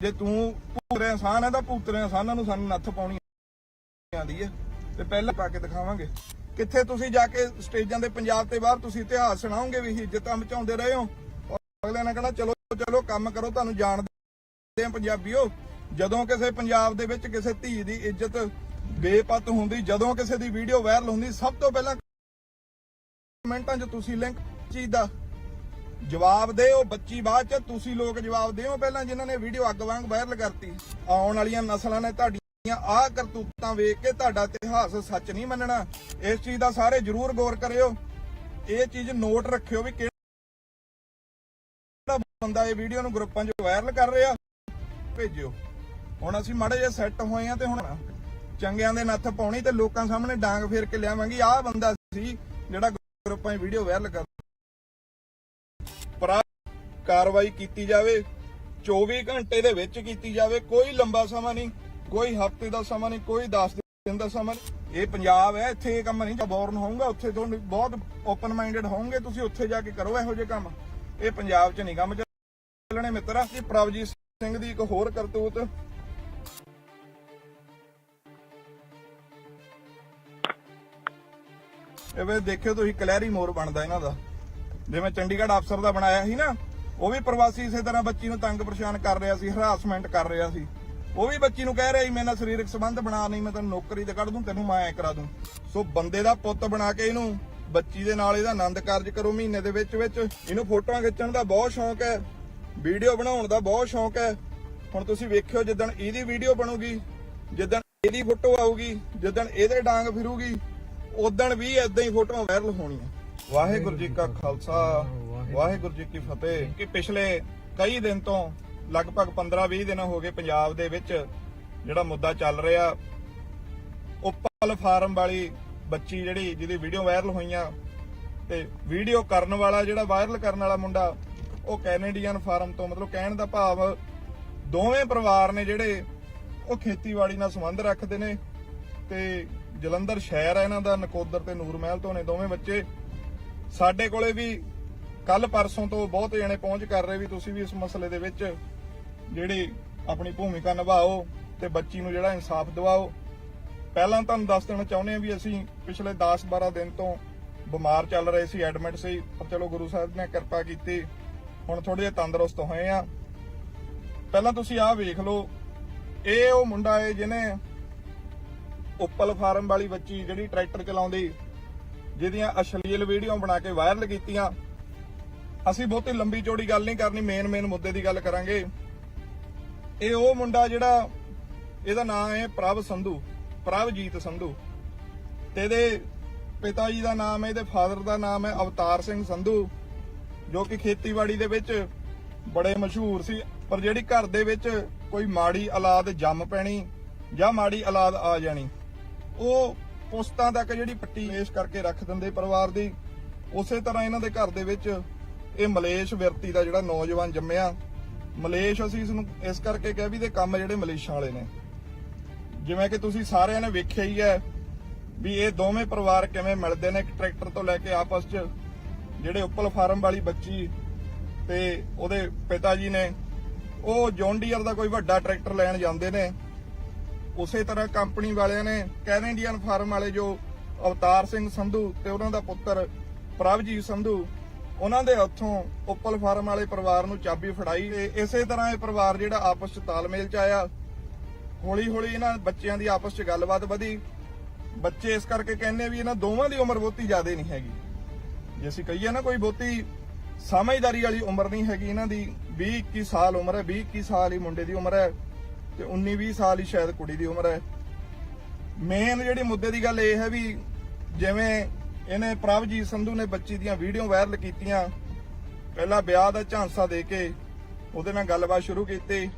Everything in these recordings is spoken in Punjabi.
ਜੇ ਤੂੰ ਭੂਤਰੇ ਇਨਸਾਨ ਹੈ ਤਾਂ ਭੂਤਰੇ ਇਨਸਾਨਾਂ ਨੂੰ ਸਾਨੂੰ ਨੱਥ ਪਾਉਣੀ ਆਂਦੀ ਹੈ ਤੇ ਪਹਿਲਾਂ ਪਾ ਕੇ ਦਿਖਾਵਾਂਗੇ। ਕਿੱਥੇ ਤੁਸੀਂ ਜਾ ਕੇ ਸਟੇਜਾਂ ਦੇ ਪੰਜਾਬ ਤੇ ਬਾਹਰ ਤੁਸੀਂ ਇਤਿਹਾਸ ਸੁਣਾਓਗੇ ਵੀ ਇੱਜ਼ਤਾਂ ਮਚਾਉਂਦੇ ਰਹੇ ਹੋ? ਅਗਲੇ ਨੇ ਕਹਿਣਾ, ਚਲੋ ਚਲੋ, ਕੰਮ ਕਰੋ, ਤੁਹਾਨੂੰ ਜਾਣਦੇ ਆ ਪੰਜਾਬੀਓ। ਜਦੋਂ ਕਿਸੇ ਪੰਜਾਬ ਦੇ ਵਿੱਚ ਕਿਸੇ ਧੀ ਦੀ ਇੱਜ਼ਤ ਬੇਪਤ ਹੁੰਦੀ, ਜਦੋਂ ਕਿਸੇ ਦੀ ਵੀਡੀਓ ਵਾਇਰਲ ਹੁੰਦੀ, ਸਭ ਤੋਂ ਪਹਿਲਾਂ ਕਮੈਂਟਾਂ 'ਚ ਤੁਸੀਂ ਲਿੰਕ ਚੀਜ਼ ਦਾ ਜਵਾਬ ਦੇ ਉਹ ਬੱਚੀ ਬਾਅਦ 'ਚ। ਤੁਸੀਂ ਲੋਕ ਜਵਾਬ ਦਿਓ ਪਹਿਲਾਂ ਜਿਨ੍ਹਾਂ ਨੇ ਵੀਡੀਓ ਅੱਗ ਵਾਂਗ ਵਾਇਰਲ ਕਰਤੀ। ਆਉਣ ਵਾਲੀਆਂ ਨਸਲਾਂ ਨੇ ਤੁਹਾਡੀਆਂ ਆਹ ਕਰਤੂਤਾਂ ਵੇਖ ਕੇ ਤੁਹਾਡਾ ਇਤਿਹਾਸ ਸੱਚ ਨਹੀਂ ਮੰਨਣਾ। ਇਸ ਚੀਜ਼ ਦਾ ਸਾਰੇ ਜਰੂਰ ਗੌਰ ਕਰਿਓ। ਇਹ ਚੀਜ਼ ਨੋਟ ਰੱਖਿਓ ਵੀ ਕਿਹੜਾ ਬੰਦਾ ਇਹ ਵੀਡੀਓ ਨੂੰ ਗਰੁੱਪਾਂ 'ਚ ਵਾਇਰਲ ਕਰ ਰਿਹਾ। ਭੇਜਿਓ। ਹੁਣ ਅਸੀਂ ਮਾੜੇ ਜਿਹਾ ਸੈੱਟ ਹੋਏ ਆ ਤੇ ਹੁਣ ਚੰਗਿਆਂ ਦੇ ਨੱਥ ਪਾਉਣੀ ਤੇ ਲੋਕਾਂ ਸਾਹਮਣੇ ਡਾਂਗ ਫੇਰ ਕੇ ਲਿਆਵਾਂਗੇ। ਆਹ ਬੰਦਾ ਸੀ ਜਿਹੜਾ ਗਰੁੱਪਾਂ 'ਚ ਵੀਡੀਓ ਵਾਇਰਲ ਕਰ ਪਰ ਕਾਰਵਾਈ ਕੀਤੀ ਜਾਵੇ 24 ਘੰਟੇ ਦੇ ਵਿੱਚ ਕੀਤੀ ਜਾਵੇ, ਕੋਈ ਲੰਬਾ ਸਮਾਂ ਨਹੀਂ, ਕੋਈ ਹਫ਼ਤੇ ਦਾ ਸਮਾਂ ਨਹੀਂ, ਕੋਈ 10 ਦਿਨ ਦਾ ਸਮਾਂ ਇਹ ਪੰਜਾਬ ਹੈ, ਇੱਥੇ ਇਹ ਕੰਮ ਨਹੀਂ ਬੌਰਨ ਹੋਊਗਾ, ਉੱਥੇ ਤੁਹਾਨੂੰ ਬਹੁਤ ਓਪਨ ਮਾਈਂਡਡ ਹੋਵੋਗੇ ਤੁਸੀਂ ਉੱਥੇ ਜਾ ਕੇ ਕਰੋ ਇਹੋ ਜਿਹੇ ਕੰਮ। ਇਹ ਪੰਜਾਬ 'ਚ ਨਹੀਂ ਕੰਮ ਚੱਲਣੇ, ਮਿੱਤਰਾ। ਜੀ ਪ੍ਰਭਜੀਤ ਸਿੰਘ ਦੀ ਇੱਕ ਹੋਰ ਕਰਤੂਤ। ਇਹ ਵੇ ਦੇਖਿਓ ਤੁਸੀਂ ਕਲੈਰੀ ਮੋਰ ਬਣਦਾ ਇਹਨਾਂ ਦਾ। ਜਿਵੇਂ ਚੰਡੀਗੜ੍ਹ ਅਫਸਰ ਦਾ ਬਣਾਇਆ ਸੀ ਨਾ, ਉਹ ਵੀ ਪ੍ਰਵਾਸੀ ਇਸੇ ਤਰ੍ਹਾਂ ਬੱਚੀ ਨੂੰ ਤੰਗ ਪਰੇਸ਼ਾਨ ਕਰ ਰਿਹਾ ਸੀ ਹਰਾਸਮੈਂਟ ਕਰ ਰਿਹਾ ਸੀ। ਉਹ ਵੀ ਬੱਚੀ ਨੂੰ ਕਹਿ ਰਿਹਾ ਸੀ ਮੇਰੇ ਨਾਲ ਸਰੀਰਕ ਸੰਬੰਧ ਬਣਾ ਨਹੀਂ, ਮੈਂ ਤੈਨੂੰ ਨੌਕਰੀ ਤੇ ਕੱਢ ਦੂੰ, ਤੈਨੂੰ ਮੈਂ ਐ ਕਰਾ ਦੂੰ। ਸੋ ਬੰਦੇ ਦਾ ਪੁੱਤ ਬਣਾ ਕੇ ਇਹਨੂੰ, ਬੱਚੀ ਦੇ ਨਾਲ ਇਹਦਾ ਆਨੰਦ ਕਾਰਜ ਕਰੋ ਮਹੀਨੇ ਦੇ ਵਿੱਚ ਵਿੱਚ। ਇਹਨੂੰ ਫੋਟੋਆਂ ਖਿੱਚਣ ਦਾ ਬਹੁਤ ਸ਼ੌਂਕ ਹੈ, ਵੀਡੀਓ ਬਣਾਉਣ ਦਾ ਬਹੁਤ ਸ਼ੌਂਕ ਹੈ। ਹੁਣ ਤੁਸੀਂ ਵੇਖਿਓ ਜਿੱਦਣ ਇਹਦੀ ਵੀਡੀਓ ਬਣੂਗੀ, ਜਿੱਦਣ ਇਹਦੀ ਫੋਟੋ ਆਊਗੀ, ਜਿੱਦਣ ਇਹਦੇ ਡਾਂਗ ਫਿਰੂਗੀ, ਉਦਣ ਵੀ ਇਦਾਂ ਹੀ ਫੋਟੋਆਂ ਵਾਇਰਲ ਹੋਣੀਆਂ। ਵਾਹਿਗੁਰੂ ਜੀ ਕਾ ਖਾਲਸਾ, ਵਾਹਿਗੁਰੂ ਜੀ ਕੀ ਫਤਿਹ। ਕਿ ਪਿਛਲੇ ਕਈ ਦਿਨ ਤੋਂ ਲਗਭਗ 15-20 ਦਿਨ ਹੋ ਗਏ ਪੰਜਾਬ ਦੇ ਵਿੱਚ ਜਿਹੜਾ ਮੁੱਦਾ ਚੱਲ ਰਿਹਾ, ਉਪਲ ਫਾਰਮ ਵਾਲੀ ਬੱਚੀ ਜਿਹੜੀ ਜਿਹਦੀ ਵੀਡੀਓ ਵਾਇਰਲ ਹੋਈਆਂ ਤੇ ਵੀਡੀਓ ਕਰਨ ਵਾਲਾ ਜਿਹੜਾ ਵਾਇਰਲ ਕਰਨ ਵਾਲਾ ਮੁੰਡਾ, ਉਹ ਕੈਨੇਡੀਅਨ ਫਾਰਮ ਤੋਂ ਮਤਲਬ ਕਹਿਣ ਦਾ ਭਾਵ ਦੋਵੇਂ ਪਰਿਵਾਰ ਨੇ ਜਿਹੜੇ ਉਹ ਖੇਤੀਬਾੜੀ ਨਾਲ ਸੰਬੰਧ ਰੱਖਦੇ ਨੇ ਤੇ ਜਲੰਧਰ ਸ਼ਹਿਰ ਹੈ ਇਹਨਾਂ ਦਾ, ਨਕੋਦਰ ਤੇ ਨੂਰ ਮਹਿਲ ਤੋਂ ਨੇ ਦੋਵੇਂ ਬੱਚੇ। ਸਾਡੇ ਕੋਲੇ ਵੀ ਕੱਲ ਪਰਸੋਂ ਤੋਂ ਬਹੁਤ ਜਣੇ ਪਹੁੰਚ ਕਰ ਰਹੇ ਵੀ ਤੁਸੀਂ ਵੀ ਇਸ ਮਸਲੇ ਦੇ ਵਿੱਚ ਜਿਹੜੀ ਆਪਣੀ ਭੂਮਿਕਾ ਨਿਭਾਓ ਤੇ ਬੱਚੀ ਨੂੰ ਜਿਹੜਾ ਇਨਸਾਫ ਦਿਵਾਓ। ਪਹਿਲਾਂ ਤੁਹਾਨੂੰ ਦੱਸ ਦੇਣਾ ਚਾਹੁੰਦੇ ਆ ਵੀ ਅਸੀਂ ਪਿਛਲੇ 10-12 ਦਿਨ ਤੋਂ ਬਿਮਾਰ ਚੱਲ ਰਹੇ ਸੀ ਐਡਮਿਟ ਸੀ। ਪਰ ਚਲੋ ਗੁਰੂ ਸਾਹਿਬ ਨੇ ਕਿਰਪਾ ਕੀਤੀ, ਹੁਣ ਥੋੜੇ ਜਿਹਾ ਤੰਦਰੁਸਤ ਹੋਏ ਆ। ਪਹਿਲਾਂ ਤੁਸੀਂ ਆਹ ਵੇਖ ਲਓ, ਇਹ ਉਹ ਮੁੰਡਾ ਹੈ ਜਿਹਨੇ ਉੱਪਲ ਫਾਰਮ ਵਾਲੀ ਬੱਚੀ ਜਿਹੜੀ ਟਰੈਕਟਰ ਚਲਾਉਂਦੀ ਜਿਹਦੀਆਂ ਅਸ਼ਲੀਲ ਵੀਡੀਓ ਬਣਾ ਕੇ ਵਾਇਰਲ ਕੀਤੀਆਂ। ਅਸੀਂ ਬਹੁਤੀ ਲੰਬੀ ਚੌੜੀ ਗੱਲ ਨਹੀਂ ਕਰਨੀ ਮੇਨ ਮੇਨ ਮੁੱਦੇ ਦੀ ਗੱਲ ਕਰਾਂਗੇ। ਇਹ ਉਹ ਮੁੰਡਾ ਜਿਹੜਾ, ਇਹਦਾ ਨਾਮ ਹੈ ਪ੍ਰਭ ਸੰਧੂ, ਪ੍ਰਭਜੀਤ ਸੰਧੂ। ਤੇ ਇਹਦੇ ਪਿਤਾ ਜੀ ਦਾ ਨਾਮ ਹੈ, ਇਹਦੇ ਫਾਦਰ ਦਾ ਨਾਮ ਹੈ ਅਵਤਾਰ ਸਿੰਘ ਸੰਧੂ, ਜੋ ਕਿ ਖੇਤੀਬਾੜੀ ਦੇ ਵਿੱਚ ਬੜੇ ਮਸ਼ਹੂਰ ਸੀ। ਪਰ ਜਿਹੜੀ ਘਰ ਦੇ ਵਿੱਚ ਕੋਈ ਮਾੜੀ ਔਲਾਦ ਜੰਮ ਪੈਣੀ ਜਾਂ ਮਾੜੀ ਔਲਾਦ ਆ ਜਾਣੀ, ਉਹ ਪੁਸਤਾਂ ਤੱਕ ਜਿਹੜੀ ਪੱਟੀ ਪੇਸ਼ ਕਰਕੇ ਰੱਖ ਦਿੰਦੇ ਪਰਿਵਾਰ ਦੀ, ਉਸੇ ਤਰ੍ਹਾਂ ਇਹਨਾਂ ਦੇ ਘਰ ਦੇ ਵਿੱਚ ਇਹ ਮਲੇਸ਼ ਵਿਅਕਤੀ ਦਾ ਜਿਹੜਾ ਨੌਜਵਾਨ ਜੰਮਿਆ। ਮਲੇਸ਼ ਅਸੀਂ ਇਸ ਨੂੰ ਇਸ ਕਰਕੇ ਕਹਿ ਵੀ ਦੇ ਕੰਮ ਜਿਹੜੇ ਮਲੇਸ਼ਾਂ ਵਾਲੇ ਨੇ। ਜਿਵੇਂ ਕਿ ਤੁਸੀਂ ਸਾਰਿਆਂ ਨੇ ਵੇਖਿਆ ਹੀ ਹੈ ਵੀ ਇਹ ਦੋਵੇਂ ਪਰਿਵਾਰ ਕਿਵੇਂ ਮਿਲਦੇ ਨੇ, ਇੱਕ ਟਰੈਕਟਰ ਤੋਂ ਲੈ ਕੇ ਆਪਸ 'ਚ, ਜਿਹੜੇ ਉੱਪਲ ਫਾਰਮ ਵਾਲੀ ਬੱਚੀ ਤੇ ਉਹਦੇ ਪਿਤਾ ਜੀ ਨੇ, ਉਹ ਜੌਨ ਡੀਅਰ ਦਾ ਕੋਈ ਵੱਡਾ ਟਰੈਕਟਰ ਲੈਣ ਜਾਂਦੇ ਨੇ। ਉਸੇ ਤਰ੍ਹਾਂ ਕੰਪਨੀ ਵਾਲਿਆਂ ਨੇ ਕੈਨੇਡੀਅਨ ਫਾਰਮ ਵਾਲੇ ਜੋ ਅਵਤਾਰ ਸਿੰਘ ਸੰਧੂ ਤੇ ਉਹਨਾਂ ਦਾ ਪੁੱਤਰ ਪ੍ਰਭਜੀਤ ਸੰਧੂ, ਉਹਨਾਂ ਦੇ ਹੱਥੋਂ ਉੱਪਲ ਫਾਰਮ ਵਾਲੇ ਪਰਿਵਾਰ ਨੂੰ ਚਾਬੀ ਫੜਾਈ ਤੇ ਇਸੇ ਤਰ੍ਹਾਂ ਇਹ ਪਰਿਵਾਰ ਜਿਹੜਾ ਆਪਸ 'ਚ ਤਾਲਮੇਲ 'ਚ ਆਇਆ। ਹੌਲੀ ਹੌਲੀ ਇਹਨਾਂ ਬੱਚਿਆਂ ਦੀ ਆਪਸ 'ਚ ਗੱਲਬਾਤ ਵਧੀ। ਬੱਚੇ ਇਸ ਕਰਕੇ ਕਹਿੰਦੇ ਵੀ ਇਹਨਾਂ ਦੋਵਾਂ ਦੀ ਉਮਰ ਬਹੁਤੀ ਜ਼ਿਆਦਾ ਨਹੀਂ ਹੈਗੀ। ਜੇ ਅਸੀਂ ਕਹੀਏ ਨਾ ਕੋਈ ਬਹੁਤੀ ਸਮਝਦਾਰੀ ਵਾਲੀ ਉਮਰ ਨਹੀਂ ਹੈਗੀ, ਇਹਨਾਂ ਦੀ 20 21 ਸਾਲ ਉਮਰ ਹੈ 20 21 ਸਾਲ ਹੀ ਮੁੰਡੇ ਦੀ ਉਮਰ ਹੈ। ਤੇ 19 20 ਸਾਲ ਹੀ ਸ਼ਾਇਦ ਕੁੜੀ ਦੀ ਉਮਰ ਹੈ। ਮੇਨ ਜਿਹੜੀ ਮੁੱਦੇ ਦੀ ਗੱਲ ਇਹ ਹੈ ਵੀ ਜਿਵੇਂ ਇਹਨੇ ਪ੍ਰਭਜੀਤ ਸੰਧੂ ਨੇ ਬੱਚੀ ਦੀਆਂ ਵੀਡੀਓ ਵਾਇਰਲ ਕੀਤੀਆਂ, ਪਹਿਲਾਂ ਵਿਆਹ ਦਾ ਝਾਂਸਾ ਦੇ ਕੇ ਉਹਦੇ ਨਾਲ ਗੱਲਬਾਤ ਸ਼ੁਰੂ ਕੀਤੀ।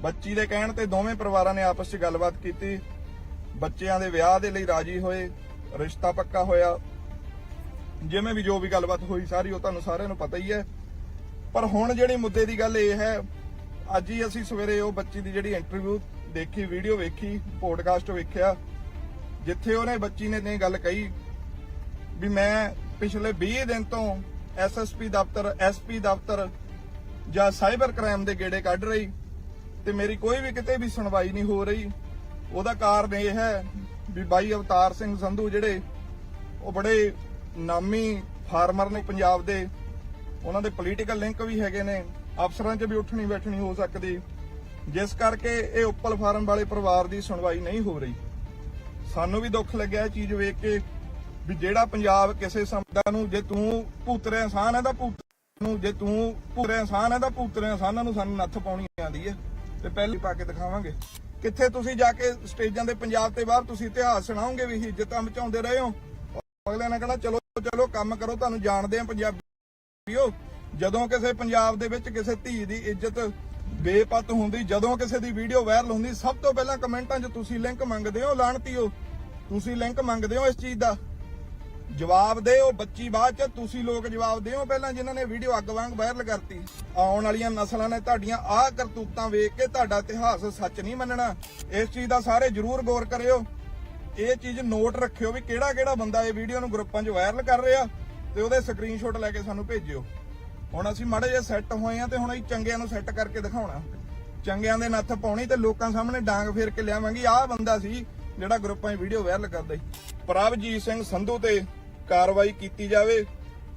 ਬੱਚੀ ਦੇ ਕਹਿਣ ਤੇ ਦੋਵੇਂ ਪਰਿਵਾਰਾਂ ਨੇ ਆਪਸ 'ਚ ਗੱਲਬਾਤ ਕੀਤੀ। ਬੱਚਿਆਂ ਦੇ ਵਿਆਹ ਦੇ ਲਈ ਰਾਜੀ ਹੋਏ, ਰਿਸ਼ਤਾ ਪੱਕਾ ਹੋਇਆ। ਜਿਵੇਂ ਵੀ ਜੋ ਵੀ ਗੱਲਬਾਤ ਹੋਈ ਸਾਰੀ, ਉਹ ਤੁਹਾਨੂੰ ਸਾਰਿਆਂ ਨੂੰ ਪਤਾ ਹੀ ਹੈ। ਪਰ ਹੁਣ ਜਿਹੜੀ ਮੁੱਦੇ ਦੀ ਗੱਲ ਇਹ ਹੈ ਅੱਜ ਹੀ ਅਸੀਂ ਸਵੇਰੇ ਉਹ ਬੱਚੀ ਦੀ ਜਿਹੜੀ ਇੰਟਰਵਿਊ ਦੇਖੀ ਵੀਡੀਓ ਵੇਖੀ ਪੋਡਕਾਸਟ ਵੇਖਿਆ, ਜਿੱਥੇ ਉਹਨੇ ਬੱਚੀ ਨੇ ਨੇ ਗੱਲ ਕਹੀ ਵੀ ਮੈਂ ਪਿਛਲੇ 20 ਦਿਨ ਤੋਂ ਐਸਐਸਪੀ ਦਫ਼ਤਰ ਐਸਪੀ ਦਫ਼ਤਰ ਜਾਂ ਸਾਈਬਰ ਕ੍ਰਾਈਮ ਦੇ ਗੇੜੇ ਕੱਢ ਰਹੀ ਤੇ ਮੇਰੀ ਕੋਈ ਵੀ ਕਿਤੇ ਵੀ ਸੁਣਵਾਈ ਨਹੀਂ ਹੋ ਰਹੀ। ਉਹਦਾ ਕਾਰਨ ਇਹ ਹੈ ਵੀ ਬਾਈ ਅਵਤਾਰ ਸਿੰਘ ਸੰਧੂ ਜਿਹੜੇ ਉਹ ਬੜੇ ਨਾਮੀ ਫਾਰਮਰ ਨੇ ਪੰਜਾਬ ਦੇ, ਉਹਨਾਂ ਦੇ ਪੋਲੀਟੀਕਲ ਲਿੰਕ ਵੀ ਹੈਗੇ ਨੇ। ਅਫਸਰਾਂ 'ਚ ਵੀ ਉੱਠਣੀ ਬੈਠਣੀ ਹੋ ਸਕਦੀ। ਜਿਸ ਕਰਕੇ ਇਹ ਉੱਪਲ ਫਾਰਮ ਵਾਲੇ ਪਰਿਵਾਰ ਦੀ ਸੁਣਵਾਈ ਨਹੀਂ ਹੋ ਰਹੀ। ਸਾਨੂੰ ਵੀ ਦੁੱਖ ਲੱਗਿਆ ਇਹ ਚੀਜ਼ ਵੇਖ ਕੇ ਵੀ ਜਿਹੜਾ ਪੰਜਾਬ ਕਿਸੇ ਸਮਦਾ ਨੂੰ ਜੇ ਤੂੰ ਭੂਤਰੇ ਇਨਸਾਨ ਹੈ ਤਾਂ ਭੂਤ ਨੂੰ, ਜੇ ਤੂੰ ਭੂਤਰੇ ਇਨਸਾਨ ਹੈ ਤਾਂ ਭੂਤਰੇ ਇਨਸਾਨਾਂ ਨੂੰ ਸਾਨੂੰ ਨੱਥ ਪਾਉਣੀ ਆਉਂਦੀ ਹੈ ਤੇ ਪਹਿਲੀ ਪਾ ਕੇ ਦਿਖਾਵਾਂਗੇ। ਕਿੱਥੇ ਤੁਸੀਂ ਜਾ ਕੇ ਸਟੇਜਾਂ ਦੇ ਪੰਜਾਬ ਤੇ ਬਾਹਰ ਤੁਸੀਂ ਇਤਿਹਾਸ ਸੁਣਾਓਗੇ ਵੀ ਇੱਜ਼ਤਾਂ ਬਚਾਉਂਦੇ ਰਹੇ ਹੋ? ਅਗਲੇ ਨੇ ਕਹਿਣਾ ਚਲੋ ਚਲੋ, ਕੰਮ ਕਰੋ, ਤੁਹਾਨੂੰ ਜਾਣਦੇ ਆ ਪੰਜਾਬੀਓ। ਜਦੋਂ ਕਿਸੇ ਪੰਜਾਬ ਦੇ ਵਿੱਚ ਕਿਸੇ ਧੀ ਦੀ ਇੱਜ਼ਤ ਬੇਪਤ ਹੁੰਦੀ, ਜਦੋਂ ਕਿਸੇ ਦੀ ਵੀਡੀਓ ਵਾਇਰਲ ਹੁੰਦੀ, ਸਭ ਤੋਂ ਪਹਿਲਾਂ ਕਮੈਂਟਾਂ 'ਚ ਤੁਸੀਂ ਲਿੰਕ ਮੰਗਦੇ ਹੋ, ਲਾਣਤੀਓ। ਤੁਸੀਂ ਲਿੰਕ ਮੰਗਦੇ ਹੋ ਇਸ ਚੀਜ਼ ਦਾ। ਜਵਾਬ ਦਿਓ, ਬੱਚੀ ਬਾਅਦ ਚ ਤੁਸੀਂ ਲੋਕ ਜਵਾਬ ਦਿਓ ਪਹਿਲਾਂ ਜਿਨ੍ਹਾਂ ਨੇ ਵੀਡੀਓ ਅੱਗ ਵਾਂਗ ਵਾਇਰਲ ਕਰਤੀ। ਆਉਣ ਵਾਲੀਆਂ ਨਸਲਾਂ ਨੇ ਤੁਹਾਡੀਆਂ ਆਹ ਕਰਤੂਤਾਂ ਵੇਖ ਕੇ ਤੁਹਾਡਾ ਇਤਿਹਾਸ ਸੱਚ ਨਹੀਂ ਮੰਨਣਾ। ਇਸ ਚੀਜ਼ ਦਾ ਸਾਰੇ ਜਰੂਰ ਗੌਰ ਕਰਿਓ। ਇਹ ਚੀਜ਼ ਨੋਟ ਰੱਖਿਓ ਵੀ ਕਿਹੜਾ ਕਿਹੜਾ ਬੰਦਾ ਇਹ ਵੀਡੀਓ ਨੂੰ ਗਰੁੱਪਾਂ 'ਚ ਵਾਇਰਲ ਕਰ ਰਿਹਾ ਤੇ ਉਹਦੇ ਸਕਰੀਨਸ਼ਾਟ ਲੈ ਕੇ ਸਾਨੂੰ ਭੇਜਿਓ। ਹੁਣ ਅਸੀਂ ਮਾੜੇ ਜਿਹਾ ਸੈੱਟ ਹੋਏ ਆ ਤੇ ਹੁਣ ਅਸੀਂ ਚੰਗਿਆਂ ਨੂੰ ਸੈੱਟ ਕਰਕੇ ਦਿਖਾਉਣਾ। ਚੰਗਿਆਂ ਦੇ ਨੱਥ ਪਾਉਣੀ ਤੇ ਲੋਕਾਂ ਸਾਹਮਣੇ ਡਾਂਗ ਫੇਰ ਕੇ ਲਿਆਵਾਂਗੇ। ਆਹ ਬੰਦਾ ਸੀ ਜਿਹੜਾ ਗਰੁੱਪਾਂ 'ਚ ਵੀਡੀਓ ਵਾਇਰਲ ਕਰਦਾ ਸੀ। ਪ੍ਰਭਜੀਤ ਸਿੰਘ ਸੰਧੂ ਤੇ ਕਾਰਵਾਈ ਕੀਤੀ ਜਾਵੇ।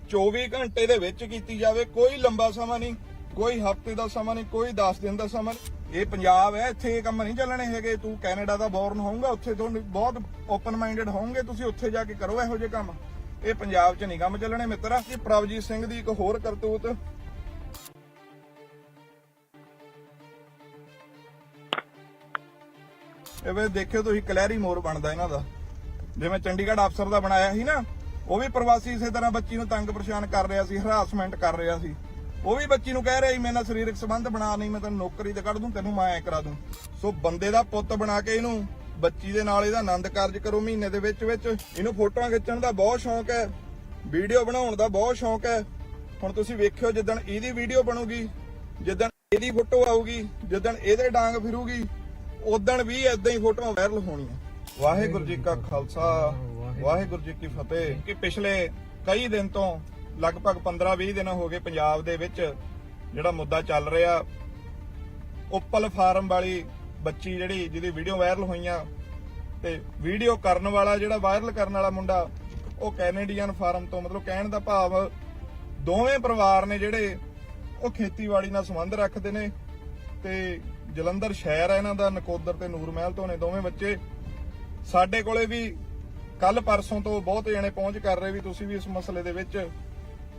24 ਘੰਟੇ ਦੇ ਵਿੱਚ ਕੀਤੀ ਜਾਵੇ। ਕੋਈ ਲੰਬਾ ਸਮਾਂ ਨਹੀਂ, ਕੋਈ ਹਫ਼ਤੇ ਦਾ ਸਮਾਂ ਨਹੀਂ, ਕੋਈ 10 ਦਿਨ ਦਾ ਸਮਾਂ ਇਹ ਪੰਜਾਬ ਹੈ, ਇੱਥੇ ਇਹ ਕੰਮ ਨਹੀਂ ਚੱਲਣੇ ਹੈਗੇ। ਤੂੰ ਕੈਨੇਡਾ ਦਾ ਬੌਰਨ ਹੋਊਗਾ, ਉੱਥੇ ਤੁਹਾਨੂੰ ਬਹੁਤ ਓਪਨ ਮਾਈਂਡਡ ਹੋਵੋਗੇ ਤੁਸੀਂ ਉੱਥੇ ਜਾ ਕੇ ਕਰੋ ਇਹੋ ਜਿਹੇ ਕੰਮ। ਇਹ ਪੰਜਾਬ 'ਚ ਨਹੀਂ ਕੰਮ ਚੱਲਣੇ ਮਿੱਤਰਾ। ਇਹ ਪ੍ਰਭਜੀਤ ਸਿੰਘ ਦੀ ਇੱਕ ਹੋਰ ਕਰਤੂਤ। ਇਹ ਵੇ ਦੇਖਿਓ ਤੁਸੀਂ ਕਲੈਰੀ ਮੋਰ ਬਣਦਾ ਇਹਨਾਂ ਦਾ। ਜਿਵੇਂ ਚੰਡੀਗੜ੍ਹ ਅਫਸਰ ਦਾ ਬਣਾਇਆ ਸੀ ਨਾ, ਉਹ ਵੀ ਪ੍ਰਵਾਸੀ ਇਸੇ ਤਰ੍ਹਾਂ ਬੱਚੀ ਨੂੰ ਤੰਗ ਪਰੇਸ਼ਾਨ ਕਰ ਰਿਹਾ ਸੀ, ਹਰਾਸਮੈਂਟ ਕਰ ਰਿਹਾ ਸੀ। ਉਹ ਵੀ ਬੱਚੀ ਨੂੰ ਕਹਿ ਰਿਹਾ ਸੀ ਮੇਰੇ ਨਾਲ ਸਰੀਰਕ ਸੰਬੰਧ ਬਣਾ, ਨਹੀਂ ਮੈਂ ਤੈਨੂੰ ਨੌਕਰੀ ਤੇ ਕੱਢ ਦੂੰ, ਤੈਨੂੰ ਮੈਂ ਐ ਕਰਾ ਦੂੰ। ਸੋ ਬੰਦੇ ਦਾ ਪੁੱਤ ਬਣਾ ਕੇ ਇਹਨੂੰ ਬੱਚੀ ਦੇ ਨਾਲ ਇਹਦਾ ਆਨੰਦ ਕਾਰਜ ਕਰੋ ਮਹੀਨੇ ਦੇ ਵਿੱਚ ਵਿੱਚ। ਇਹਨੂੰ ਫੋਟੋਆਂ ਖਿੱਚਣ ਦਾ ਬਹੁਤ ਸ਼ੌਂਕ ਹੈ। ਵੀਡੀਓ ਬਣਾਉਣ ਦਾ ਬਹੁਤ ਸ਼ੌਂਕ ਹੈ। ਹੁਣ ਤੁਸੀਂ ਵੇਖਿਓ ਜਿੱਦਣ ਇਹਦੀ ਵੀਡੀਓ ਬਣੂਗੀ, ਜਿੱਦਣ ਇਹਦੀ ਫੋਟੋ ਆਊਗੀ, ਜਿੱਦਣ ਇਹਦੇ ਡਾਂਗ ਫਿਰੂਗੀ ਉਦਣ ਵੀ ਇਦਾਂ ਹੀ ਫੋਟੋਆਂ ਵਾਇਰਲ ਹੋਣੀਆਂ। ਵਾਹਿਗੁਰੂ ਜੀ ਕਾ ਖਾਲਸਾ, ਵਾਹਿਗੁਰੂ ਜੀ ਕੀ ਫਤਿਹ। ਕਿ ਪਿਛਲੇ ਕਈ ਦਿਨ ਤੋਂ, ਲਗਭਗ 15-20 ਦਿਨ ਹੋ ਗਏ ਪੰਜਾਬ ਦੇ ਵਿੱਚ ਜਿਹੜਾ ਮੁੱਦਾ ਚੱਲ ਰਿਹਾ, ਉਪਲ ਫਾਰਮ ਵਾਲੀ ਬੱਚੀ ਜਿਹੜੀ ਜਿਹਦੀ ਵੀਡੀਓ ਵਾਇਰਲ ਹੋਈਆਂ ਤੇ ਵੀਡੀਓ ਕਰਨ ਵਾਲਾ ਜਿਹੜਾ ਵਾਇਰਲ ਕਰਨ ਵਾਲਾ ਮੁੰਡਾ, ਉਹ ਕੈਨੇਡੀਅਨ ਫਾਰਮ ਤੋਂ ਮਤਲਬ ਕਹਿਣ ਦਾ ਭਾਵ ਦੋਵੇਂ ਪਰਿਵਾਰ ਨੇ ਜਿਹੜੇ ਉਹ ਖੇਤੀਬਾੜੀ ਨਾਲ ਸੰਬੰਧ ਰੱਖਦੇ ਨੇ ਤੇ ਜਲੰਧਰ ਸ਼ਹਿਰ ਹੈ ਇਹਨਾਂ ਦਾ, ਨਕੋਦਰ ਤੇ ਨੂਰ ਮਹਿਲ ਤੋਂ ਨੇ ਦੋਵੇਂ ਬੱਚੇ। ਸਾਡੇ ਕੋਲੇ ਵੀ ਕੱਲ ਪਰਸੋਂ ਤੋਂ ਬਹੁਤ ਜਣੇ ਪਹੁੰਚ ਕਰ ਰਹੇ ਵੀ ਤੁਸੀਂ ਵੀ ਇਸ ਮਸਲੇ ਦੇ ਵਿੱਚ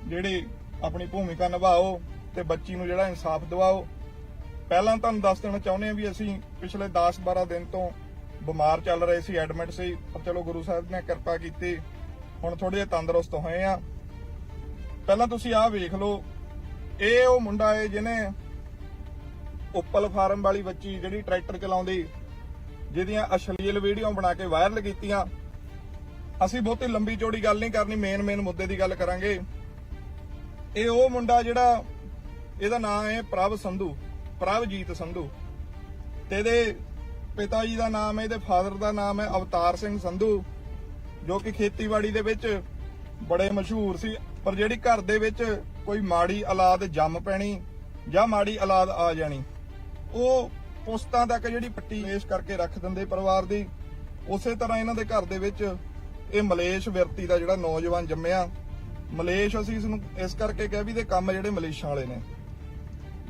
ਜਿਹੜੀ ਆਪਣੀ ਭੂਮਿਕਾ ਨਿਭਾਓ ਤੇ ਬੱਚੀ ਨੂੰ ਜਿਹੜਾ ਇਨਸਾਫ ਦਿਵਾਓ। ਪਹਿਲਾਂ ਤੁਹਾਨੂੰ ਦੱਸ ਦੇਣਾ ਚਾਹੁੰਦੇ ਆ ਵੀ ਅਸੀਂ ਪਿਛਲੇ 10-12 ਦਿਨ ਤੋਂ ਬਿਮਾਰ ਚੱਲ ਰਹੇ ਸੀ ਐਡਮਿਟ ਸੀ, ਪਰ ਚਲੋ ਗੁਰੂ ਸਾਹਿਬ ਨੇ ਕਿਰਪਾ ਕੀਤੀ, ਹੁਣ ਥੋੜੇ ਜਿਹਾ ਤੰਦਰੁਸਤ ਹੋਏ ਆ ਪਹਿਲਾਂ ਤੁਸੀਂ ਆਹ ਵੇਖ ਲਓ, ਇਹ ਉਹ ਮੁੰਡਾ ਹੈ ਜਿਹਨੇ ਉੱਪਲ ਫਾਰਮ ਵਾਲੀ ਬੱਚੀ ਜਿਹੜੀ ਟਰੈਕਟਰ ਚਲਾਉਂਦੀ, ਜਿਹਦੀਆਂ ਅਸ਼ਲੀਲ ਵੀਡੀਓ ਬਣਾ ਕੇ ਵਾਇਰਲ ਕੀਤੀਆਂ। ਅਸੀਂ ਬਹੁਤੀ ਲੰਬੀ ਚੌੜੀ ਗੱਲ ਨਹੀਂ ਕਰਨੀ ਮੇਨ ਮੇਨ ਮੁੱਦੇ ਦੀ ਗੱਲ ਕਰਾਂਗੇ। ਇਹ ਉਹ ਮੁੰਡਾ ਜਿਹੜਾ, ਇਹਦਾ ਨਾਮ ਹੈ ਪ੍ਰਭ ਸੰਧੂ। ਪ੍ਰਭਜੀਤ ਸੰਧੂ ਤੇ ਇਹਦੇ ਪਿਤਾ ਜੀ ਦਾ ਨਾਮ ਹੈ, ਇਹਦੇ ਫਾਦਰ ਦਾ ਨਾਮ ਹੈ ਅਵਤਾਰ ਸਿੰਘ ਸੰਧੂ, ਜੋ ਕਿ ਖੇਤੀਬਾੜੀ ਦੇ ਵਿੱਚ ਬੜੇ ਮਸ਼ਹੂਰ ਸੀ, ਪਰ ਜਿਹੜੀ ਘਰ ਦੇ ਵਿੱਚ ਕੋਈ ਮਾੜੀ ਔਲਾਦ ਜੰਮ ਪੈਣੀ ਜਾਂ ਮਾੜੀ ਔਲਾਦ ਆ ਜਾਣੀ, ਉਹ ਪੁਸਤਾਂ ਤੱਕ ਜਿਹੜੀ ਪੱਟੀ ਪੇਸ਼ ਕਰਕੇ ਰੱਖ ਦਿੰਦੇ ਪਰਿਵਾਰ ਦੀ, ਉਸੇ ਤਰ੍ਹਾਂ ਇਹਨਾਂ ਦੇ ਘਰ ਦੇ ਵਿੱਚ ਇਹ ਮਲੇਸ਼ ਵਿਅਕਤੀ ਦਾ ਜਿਹੜਾ ਨੌਜਵਾਨ ਜੰਮਿਆ। ਮਲੇਸ਼ ਅਸੀਂ ਇਸ ਨੂੰ ਇਸ ਕਰਕੇ ਕਹਿ ਵੀ ਦੇ ਕੰਮ ਜਿਹੜੇ ਮਲੇਸ਼ਾਂ ਵਾਲੇ ਨੇ।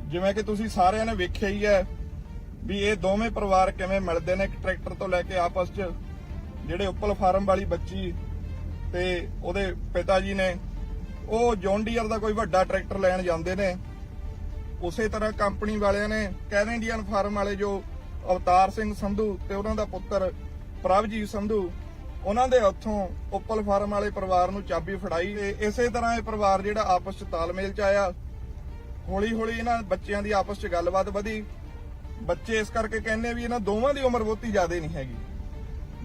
ਜਿਵੇਂ ਕਿ ਤੁਸੀਂ ਸਾਰਿਆਂ ਨੇ ਵੇਖਿਆ ਹੀ ਹੈ ਵੀ ਇਹ ਦੋਵੇਂ ਪਰਿਵਾਰ ਕਿਵੇਂ ਮਿਲਦੇ ਨੇ ਇੱਕ ਟਰੈਕਟਰ ਤੋਂ ਲੈ ਕੇ ਆਪਸ 'ਚ, ਜਿਹੜੇ ਉੱਪਲ ਫਾਰਮ ਵਾਲੀ ਬੱਚੀ ਤੇ ਉਹਦੇ ਪਿਤਾ ਜੀ ਨੇ, ਉਹ ਜੌਨ ਡੀਅਰ ਦਾ ਕੋਈ ਵੱਡਾ ਟਰੈਕਟਰ ਲੈਣ ਜਾਂਦੇ ਨੇ। ਉਸੇ ਤਰ੍ਹਾਂ ਕੰਪਨੀ ਵਾਲਿਆਂ ਨੇ ਕੈਨੇਡੀਅਨ ਫਾਰਮ ਵਾਲੇ ਜੋ ਅਵਤਾਰ ਸਿੰਘ ਸੰਧੂ ਤੇ ਉਹਨਾਂ ਦਾ ਪੁੱਤਰ ਪ੍ਰਭਜੀਤ ਸੰਧੂ, ਉਹਨਾਂ ਦੇ ਹੱਥੋਂ ਉੱਪਲ ਫਾਰਮ ਵਾਲੇ ਪਰਿਵਾਰ ਨੂੰ ਚਾਬੀ ਫੜਾਈ ਤੇ ਇਸੇ ਤਰ੍ਹਾਂ ਇਹ ਪਰਿਵਾਰ ਜਿਹੜਾ ਆਪਸ 'ਚ ਤਾਲਮੇਲ 'ਚ ਆਇਆ। ਹੌਲੀ ਹੌਲੀ ਇਹਨਾਂ ਬੱਚਿਆਂ ਦੀ ਆਪਸ 'ਚ ਗੱਲਬਾਤ ਵਧੀ। ਬੱਚੇ ਇਸ ਕਰਕੇ ਕਹਿੰਦੇ ਵੀ ਇਹਨਾਂ ਦੋਵਾਂ ਦੀ ਉਮਰ ਬਹੁਤੀ ਜ਼ਿਆਦਾ ਨਹੀਂ ਹੈਗੀ।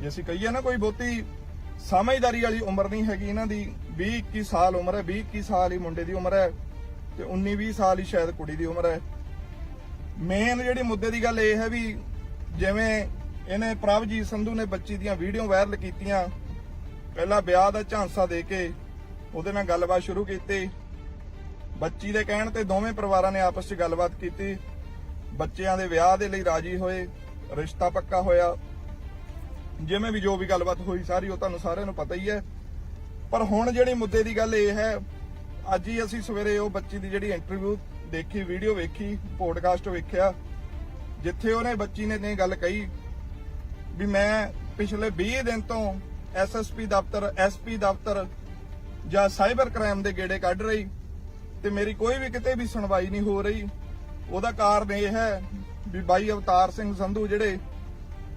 ਜੇ ਅਸੀਂ ਕਹੀਏ ਨਾ ਕੋਈ ਬਹੁਤੀ ਸਮਝਦਾਰੀ ਵਾਲੀ ਉਮਰ ਨਹੀਂ ਹੈਗੀ ਇਹਨਾਂ ਦੀ 20 21 ਸਾਲ ਉਮਰ ਹੈ 20 21 ਸਾਲ ਹੀ ਮੁੰਡੇ ਦੀ ਉਮਰ ਹੈ ਤੇ 19 20 ਸਾਲ ਹੀ ਸ਼ਾਇਦ ਕੁੜੀ ਦੀ ਉਮਰ ਹੈ। ਮੇਨ ਜਿਹੜੀ ਮੁੱਦੇ ਦੀ ਗੱਲ ਇਹ ਹੈ ਵੀ ਜਿਵੇਂ ਇਹਨੇ ਪ੍ਰਭਜੀਤ ਸੰਧੂ ਨੇ ਬੱਚੀ ਦੀਆਂ ਵੀਡੀਓ ਵਾਇਰਲ ਕੀਤੀਆਂ, ਪਹਿਲਾਂ ਵਿਆਹ ਦਾ ਝਾਂਸਾ ਦੇ ਕੇ ਉਹਦੇ ਨਾਲ ਗੱਲਬਾਤ ਸ਼ੁਰੂ ਕੀਤੀ ਬੱਚੀ ਦੇ ਕਹਿਣ ਤੇ ਦੋਵੇਂ ਪਰਿਵਾਰਾਂ ਨੇ ਆਪਸ 'ਚ ਗੱਲਬਾਤ ਕੀਤੀ। ਬੱਚਿਆਂ ਦੇ ਵਿਆਹ ਦੇ ਲਈ ਰਾਜੀ ਹੋਏ, ਰਿਸ਼ਤਾ ਪੱਕਾ ਹੋਇਆ। ਜਿਵੇਂ ਵੀ ਜੋ ਵੀ ਗੱਲਬਾਤ ਹੋਈ ਸਾਰੀ, ਉਹ ਤੁਹਾਨੂੰ ਸਾਰਿਆਂ ਨੂੰ ਪਤਾ ਹੀ ਹੈ। ਪਰ ਹੁਣ ਜਿਹੜੀ ਮੁੱਦੇ ਦੀ ਗੱਲ ਇਹ ਹੈ, ਅੱਜ ਹੀ ਅਸੀਂ ਸਵੇਰੇ ਉਹ ਬੱਚੀ ਦੀ ਜਿਹੜੀ ਇੰਟਰਵਿਊ ਦੇਖੀ ਵੀਡੀਓ ਵੇਖੀ ਪੋਡਕਾਸਟ ਵੇਖਿਆ, ਜਿੱਥੇ ਉਹਨੇ ਬੱਚੀ ਨੇ ਨੇ ਗੱਲ ਕਹੀ ਵੀ ਮੈਂ ਪਿਛਲੇ 20 ਦਿਨ ਤੋਂ ਐਸਐਸਪੀ ਦਫ਼ਤਰ ਐਸਪੀ ਦਫ਼ਤਰ ਜਾਂ ਸਾਈਬਰ ਕ੍ਰਾਈਮ ਦੇ ਗੇੜੇ ਕੱਢ ਰਹੀ। ਤੇ ਮੇਰੀ ਕੋਈ ਵੀ ਕਿਤੇ ਵੀ ਸੁਣਵਾਈ ਨਹੀਂ ਹੋ ਰਹੀ। ਉਹਦਾ ਕਾਰਨ ਇਹ ਹੈ ਵੀ ਬਾਈ ਅਵਤਾਰ ਸਿੰਘ ਸੰਧੂ ਜਿਹੜੇ,